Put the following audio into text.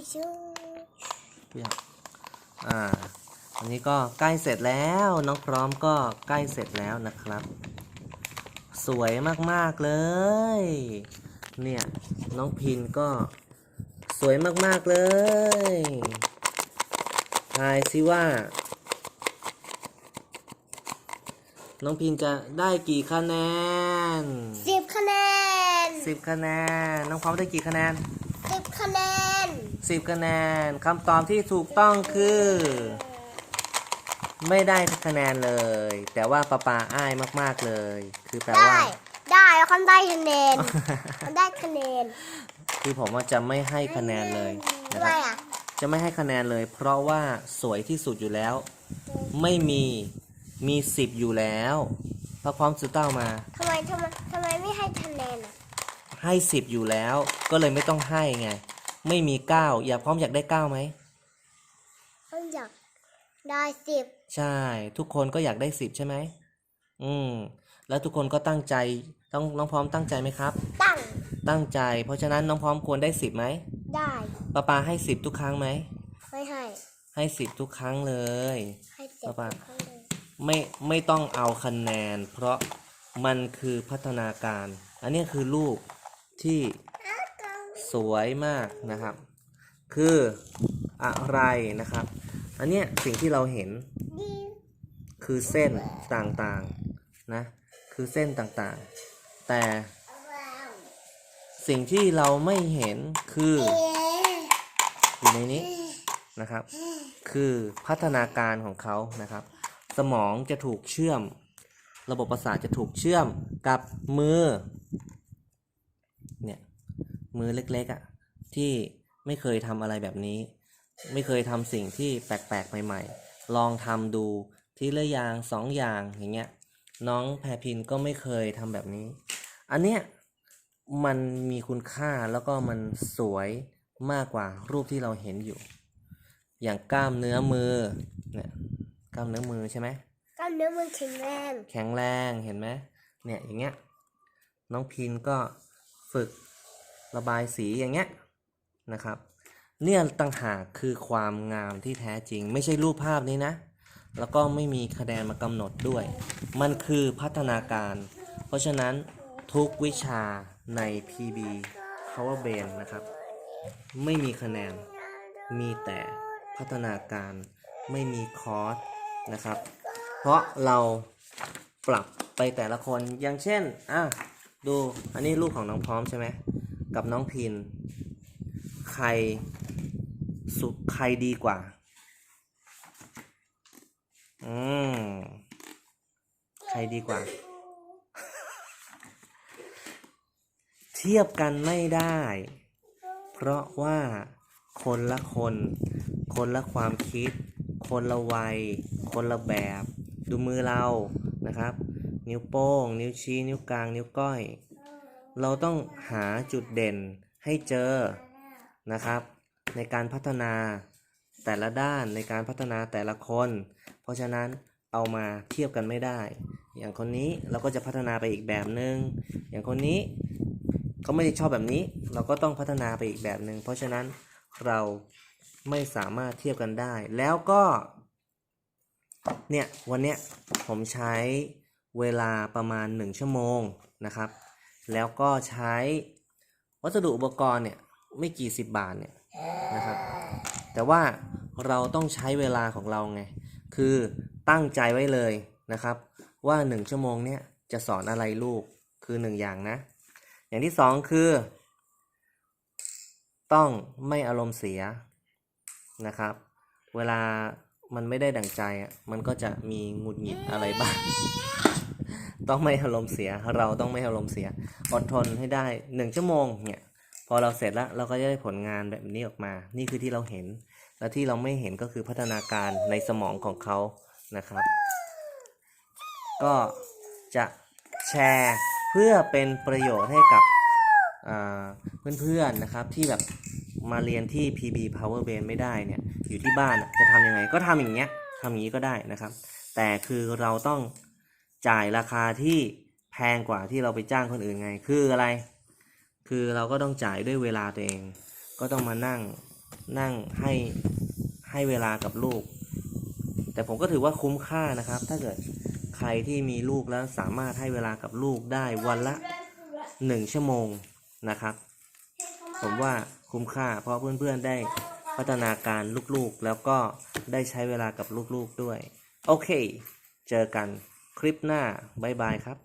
ทิชชู่เปรี้ยวอ่าอันนี้ก็ใกล้เสร็จแล้วน้องพร้อมก็ใกล้เสร็จแล้วนะครับ สวยมากๆเลย เนี่ยน้องพินก็สวยมากๆเลยทายสิว่า น้องพินจะได้กี่คะแนนสิบคะแนนสิบคะแนน น้องพร้อมได้กี่คะแนนสิบคะแนน สิบคะแนนคำตอบที่ถูกต้องคือ ไม่ได้คะแนนเลย แต่ว่าปาปาอ้ายมาก ๆเลย คือแปลได้ว่า ได้แล้วคนได้คะแนนคนได้คะแนน คือผมว่าจะไม่ให้คะแนนเลยนะทำคไมรับอะจะไม่ให้คะแนนเลย เพราะว่าสวยที่สุดอยู่แล้ว ไม่มีมีสิบอยู่แล้วพระความสุดเต้ามา ทำไมทำไมทำไมไม่ให้คะแนนอะให้สิบอยู่แล้ว ก็เลยไม่ต้องให้ไง ไม่มีเก้าอยากพร้อมอยากได้เก้าไหมเขาอยากได้สิบใช่ ทุกคนก็อยากได้สิบใช่ไหมอืม แล้วทุกคนก็ตั้งใจต้องน้องพร้อมตั้งใจไหมครับ ตั้งตั้งใจ เพราะฉะนั้นน้องพร้อมควรได้สิบไหมได้ป้าปาให้สิบทุกครั้งไหมไม่ให้ ให้สิบทุกครั้งเลยให้สิบป้าปาครั้งเลยไม่ไม่ต้องเอาคะแนน เพราะมันคือพัฒนาการ อันนี้คือรูปที่ สวยมากนะครับ คืออะไรนะครับ อันเนี้ยสิ่งที่เราเห็นคือเส้นต่างๆนะคือเส้นต่างๆ แต่สิ่งที่เราไม่เห็นคืออยู่ในนี้นะครับ คือพัฒนาการของเขานะครับ สมองจะถูกเชื่อม ระบบประสาทจะถูกเชื่อมกับมือ มือเล็กๆอะ่ะที่ไม่เคยทำอะไรแบบนี้ ไม่เคยทำสิ่งที่แปลกๆใหม่ๆ ลองทำดูทีละอย่างสองอย่างอย่างเงี้ยน้องแพรพินก็ไม่เคยทำแบบนี้ อันเนี้ยมันมีคุณค่าแล้วก็มันสวยมากกว่ารูปที่เราเห็นอยู่ อย่างกล้ามเนื้อมือเนี่ยกล้ามเนื้อมือใช่ไหมกล้ามเนื้อมือแข็งแรง แข็งแรงเห็นไหมเนี่ยอย่างเงี้ยน้องพินก็ฝึก ระบายสีอย่างเงี้ยนะครับ เนี่ยต่างหากคือความงามที่แท้จริง ไม่ใช่รูปภาพนี้นะ แล้วก็ไม่มีคะแนนมากำหนดด้วย มันคือพัฒนาการ เพราะฉะนั้นทุกวิชาใน PB Power Brain นะครับ ไม่มีคะแนนมีแต่พัฒนาการไม่มีคอร์สนะครับ เพราะเราปรับไปแต่ละคนอย่างเช่นอะดูอันนี้ลูกของน้องพร้อมใช่ไหม กับน้องพิน ใครสุใครดีกว่า อืม ใครดีกว่า เทียบกันไม่ได้ เพราะว่าคนละคน คนละความคิด คนละวัย คนละแบบ ดูมือเรานะครับ นิ้วโป้ง นิ้วชี้ นิ้วกลาง นิ้วก้อย เราต้องหาจุดเด่นให้เจอนะครับ ในการพัฒนาแต่ละด้านในการพัฒนาแต่ละคน เพราะฉะนั้นเอามาเทียบกันไม่ได้ อย่างคนนี้เราก็จะพัฒนาไปอีกแบบหนึง่งอย่างคนนี้เขาไม่ได้ชอบแบบนี้ เราก็ต้องพัฒนาไปอีกแบบหนึง่งเพราะฉะนั้นเราไม่สามารถเทียบกันได้ แล้วก็เนี่ยวันเนี้ยผมใช้เวลาประมาณ 1 ชั่วโมงนะครับ แล้วก็ใช้วัสดุอุปกรณ์เนี่ยไม่กี่สิบบาทเนี่ยนะครับ แต่ว่าเราต้องใช้เวลาของเราไง คือตั้งใจไว้เลยนะครับ ว่าหนึ่งชั่วโมงเนี่ยจะสอนอะไรลูกคือหนึ่งอย่างนะ อย่างที่สองคือ ต้องไม่อารมณ์เสียนะครับ เวลามันไม่ได้ดั่งใจมันก็จะมีหงุดหงิดอะไรบ้าง ต้องไม่อารมณ์เสีย เราต้องไม่อารมณ์เสีย อดทนให้ได้หนึ่งชั่วโมงเนี่ยพอเราเสร็จแล้วเราก็จะได้ผลงานแบบนี้ออกมา นี่คือที่เราเห็น และที่เราไม่เห็นก็คือพัฒนาการในสมองของเขานะครับ ก็จะแชร์เพื่อเป็นประโยชน์ให้กับเพื่อนๆนะครับที่แบบมาเรียนที่ PB Power Brain ไม่ได้เนี่ยอยู่ที่บ้านจะทำยังไงก็ทำอย่างเงี้ยทำอย่างนี้ก็ได้นะครับ แต่คือเราต้อง จ่ายราคาที่แพงกว่าที่เราไปจ้างคนอื่นไง คืออะไร คือเราก็ต้องจ่ายด้วยเวลาตัวเอง ก็ต้องมานั่งนั่งให้ให้เวลากับลูก แต่ผมก็ถือว่าคุ้มค่านะครับ ถ้าเกิดใครที่มีลูกแล้วสามารถให้เวลากับลูกได้วันละหนึ่งชั่วโมงนะครับ ผมว่าคุ้มค่า เพราะเพื่อนๆได้พัฒนาการลูกๆ แล้วก็ได้ใช้เวลากับลูกๆด้วย โอเค เจอกัน คลิปหน้า บ๊ายบายครับ